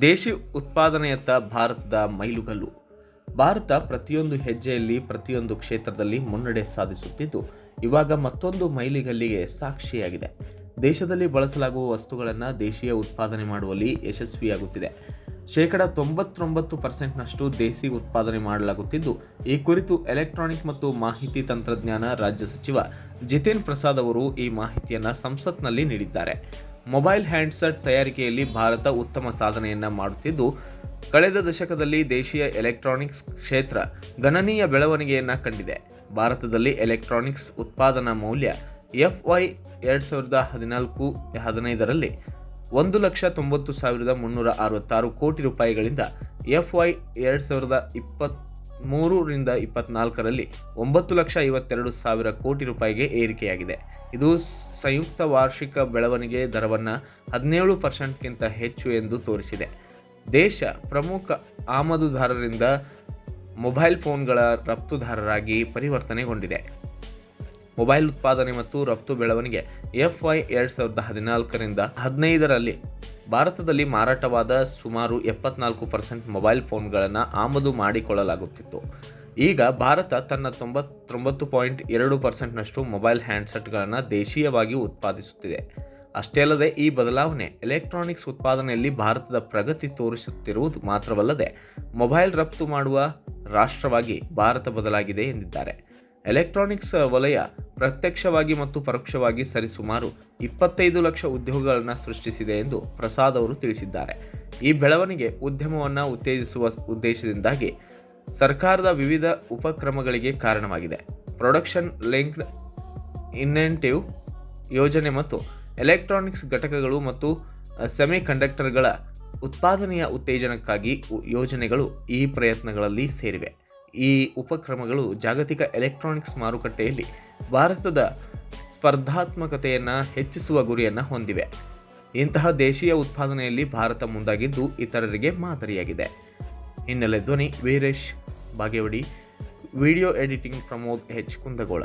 ದೇಶಿ ಉತ್ಪಾದನೆಯತ್ತ ಭಾರತದ ಮೈಲುಗಲ್ಲು. ಭಾರತ ಪ್ರತಿಯೊಂದು ಹೆಜ್ಜೆಯಲ್ಲಿ ಪ್ರತಿಯೊಂದು ಕ್ಷೇತ್ರದಲ್ಲಿ ಮುನ್ನಡೆ ಸಾಧಿಸುತ್ತಿದ್ದು, ಇವಾಗ ಮತ್ತೊಂದು ಮೈಲಿಗಲ್ಲಿಗೆ ಸಾಕ್ಷಿಯಾಗಿದೆ. ದೇಶದಲ್ಲಿ ಬಳಸಲಾಗುವ ವಸ್ತುಗಳನ್ನು ದೇಶೀಯ ಉತ್ಪಾದನೆ ಮಾಡುವಲ್ಲಿ ಯಶಸ್ವಿಯಾಗುತ್ತಿದೆ. ಶೇಕಡ ತೊಂಬತ್ತೊಂಬತ್ತು ಪರ್ಸೆಂಟ್ನಷ್ಟು ದೇಸಿ ಉತ್ಪಾದನೆ ಮಾಡಲಾಗುತ್ತಿದ್ದು, ಈ ಕುರಿತು ಎಲೆಕ್ಟ್ರಾನಿಕ್ ಮತ್ತು ಮಾಹಿತಿ ತಂತ್ರಜ್ಞಾನ ರಾಜ್ಯ ಸಚಿವ ಜಿತೇನ್ ಪ್ರಸಾದ್ ಅವರು ಈ ಮಾಹಿತಿಯನ್ನು ಸಂಸತ್ನಲ್ಲಿ ನೀಡಿದ್ದಾರೆ. ಮೊಬೈಲ್ ಹ್ಯಾಂಡ್ಸೆಟ್ ತಯಾರಿಕೆಯಲ್ಲಿ ಭಾರತ ಉತ್ತಮ ಸಾಧನೆಯನ್ನು ಮಾಡುತ್ತಿದ್ದು, ಕಳೆದ ದಶಕದಲ್ಲಿ ದೇಶೀಯ ಎಲೆಕ್ಟ್ರಾನಿಕ್ಸ್ ಕ್ಷೇತ್ರ ಗಣನೀಯ ಬೆಳವಣಿಗೆಯನ್ನು ಕಂಡಿದೆ. ಭಾರತದಲ್ಲಿ ಎಲೆಕ್ಟ್ರಾನಿಕ್ಸ್ ಉತ್ಪಾದನಾ ಮೌಲ್ಯ ಎಫ್ ವೈ ಎರಡು ಸಾವಿರದ ಹದಿನಾಲ್ಕು ಹದಿನೈದರಲ್ಲಿ ಒಂದು ಲಕ್ಷ ತೊಂಬತ್ತು ಸಾವಿರದ ಮುನ್ನೂರ ಅರವತ್ತಾರು ಕೋಟಿ ರೂಪಾಯಿಗಳಿಂದ ಎಫ್ ವೈ ಎರಡು ಸಾವಿರದ ಇಪ್ಪತ್ತ್ ಮೂರರಿಂದ ಇಪ್ಪತ್ನಾಲ್ಕರಲ್ಲಿ ಒಂಬತ್ತು ಲಕ್ಷ ಐವತ್ತೆರಡು ಸಾವಿರ ಕೋಟಿ ರೂಪಾಯಿಗೆ ಏರಿಕೆಯಾಗಿದೆ. ಇದು ಸಂಯುಕ್ತ ವಾರ್ಷಿಕ ಬೆಳವಣಿಗೆ ದರವನ್ನು ಹದಿನೇಳು ಪರ್ಸೆಂಟ್ಗಿಂತ ಹೆಚ್ಚು ಎಂದು ತೋರಿಸಿದೆ. ದೇಶ ಪ್ರಮುಖ ಆಮದುದಾರರಿಂದ ಮೊಬೈಲ್ ಫೋನ್ಗಳ ರಫ್ತುದಾರರಾಗಿ ಪರಿವರ್ತನೆಗೊಂಡಿದೆ. ಮೊಬೈಲ್ ಉತ್ಪಾದನೆ ಮತ್ತು ರಫ್ತು ಬೆಳವಣಿಗೆ ಎಫ್ ವೈ ಎರಡು ಸಾವಿರದ ಹದಿನಾಲ್ಕರಿಂದ ಹದಿನೈದರಲ್ಲಿ ಭಾರತದಲ್ಲಿ ಮಾರಾಟವಾದ ಸುಮಾರು ಎಪ್ಪತ್ನಾಲ್ಕು ಪರ್ಸೆಂಟ್ ಮೊಬೈಲ್ ಫೋನ್ಗಳನ್ನು ಆಮದು ಮಾಡಿಕೊಳ್ಳಲಾಗುತ್ತಿತ್ತು. ಈಗ ಭಾರತ ತನ್ನ ತೊಂಬತ್ತೊಂಬತ್ತು ಪಾಯಿಂಟ್ ಎರಡು ಪರ್ಸೆಂಟ್ನಷ್ಟು ಮೊಬೈಲ್ ಹ್ಯಾಂಡ್ಸೆಟ್ಗಳನ್ನು ದೇಶೀಯವಾಗಿ ಉತ್ಪಾದಿಸುತ್ತಿದೆ. ಅಷ್ಟೇ ಅಲ್ಲದೆ ಈ ಬದಲಾವಣೆ ಎಲೆಕ್ಟ್ರಾನಿಕ್ಸ್ ಉತ್ಪಾದನೆಯಲ್ಲಿ ಭಾರತದ ಪ್ರಗತಿ ತೋರಿಸುತ್ತಿರುವುದು ಮಾತ್ರವಲ್ಲದೆ ಮೊಬೈಲ್ ರಫ್ತು ಮಾಡುವ ರಾಷ್ಟ್ರವಾಗಿ ಭಾರತ ಬದಲಾಗಿದೆ ಎಂದಿದ್ದಾರೆ. ಎಲೆಕ್ಟ್ರಾನಿಕ್ಸ್ ವಲಯ ಪ್ರತ್ಯಕ್ಷವಾಗಿ ಮತ್ತು ಪರೋಕ್ಷವಾಗಿ ಸರಿಸುಮಾರು ಇಪ್ಪತ್ತೈದು ಲಕ್ಷ ಉದ್ಯೋಗಗಳನ್ನು ಸೃಷ್ಟಿಸಿದೆ ಎಂದು ಪ್ರಸಾದ್ ಅವರು ತಿಳಿಸಿದ್ದಾರೆ. ಈ ಬೆಳವಣಿಗೆ ಉದ್ಯಮವನ್ನು ಉತ್ತೇಜಿಸುವ ಉದ್ದೇಶದಿಂದಾಗಿ ಸರ್ಕಾರದ ವಿವಿಧ ಉಪಕ್ರಮಗಳಿಗೆ ಕಾರಣವಾಗಿದೆ. ಪ್ರೊಡಕ್ಷನ್ ಲಿಂಕ್ಡ್ ಇನ್ನೆಂಟಿವ್ ಯೋಜನೆ ಮತ್ತು ಎಲೆಕ್ಟ್ರಾನಿಕ್ಸ್ ಘಟಕಗಳು ಮತ್ತು ಸೆಮಿ ಕಂಡಕ್ಟರ್ಗಳ ಉತ್ಪಾದನೆಯ ಉತ್ತೇಜನಕ್ಕಾಗಿ ಯೋಜನೆಗಳು ಈ ಪ್ರಯತ್ನಗಳಲ್ಲಿ ಸೇರಿವೆ. ಈ ಉಪಕ್ರಮಗಳು ಜಾಗತಿಕ ಎಲೆಕ್ಟ್ರಾನಿಕ್ಸ್ ಮಾರುಕಟ್ಟೆಯಲ್ಲಿ ಭಾರತದ ಸ್ಪರ್ಧಾತ್ಮಕತೆಯನ್ನು ಹೆಚ್ಚಿಸುವ ಗುರಿಯನ್ನು ಹೊಂದಿವೆ. ಇಂತಹ ದೇಶೀಯ ಉತ್ಪಾದನೆಯಲ್ಲಿ ಭಾರತ ಮುಂದಾಗಿದ್ದು ಇತರರಿಗೆ ಮಾದರಿಯಾಗಿದೆ. ಹಿನ್ನೆಲೆ ಧ್ವನಿ Veeresh Bagewadi, video editing Pramod H Kundgol.